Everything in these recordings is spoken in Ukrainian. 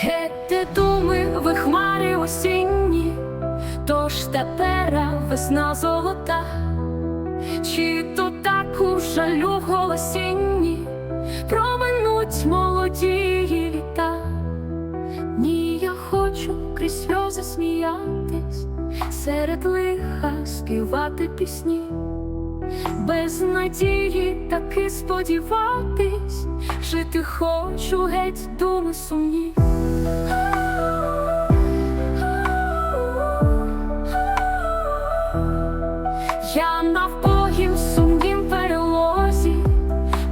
Гетьте думи ви хмарі осінні, тож тепер весна золота, чи то таку жалю голосінні? Проминуть молоді літа. Ні, я хочу крізь сльози сміятись, серед лиха співати пісні, без надії таки сподіватись, жити хочу геть думи сумні. Я навпогім сумнім перелозі,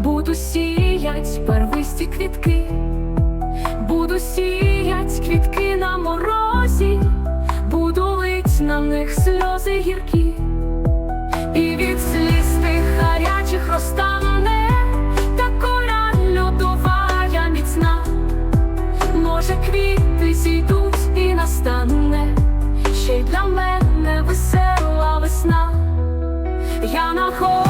буду сіять первисті квітки, буду сіять квітки на морозі, буду лить на них сльози гіркі, Я на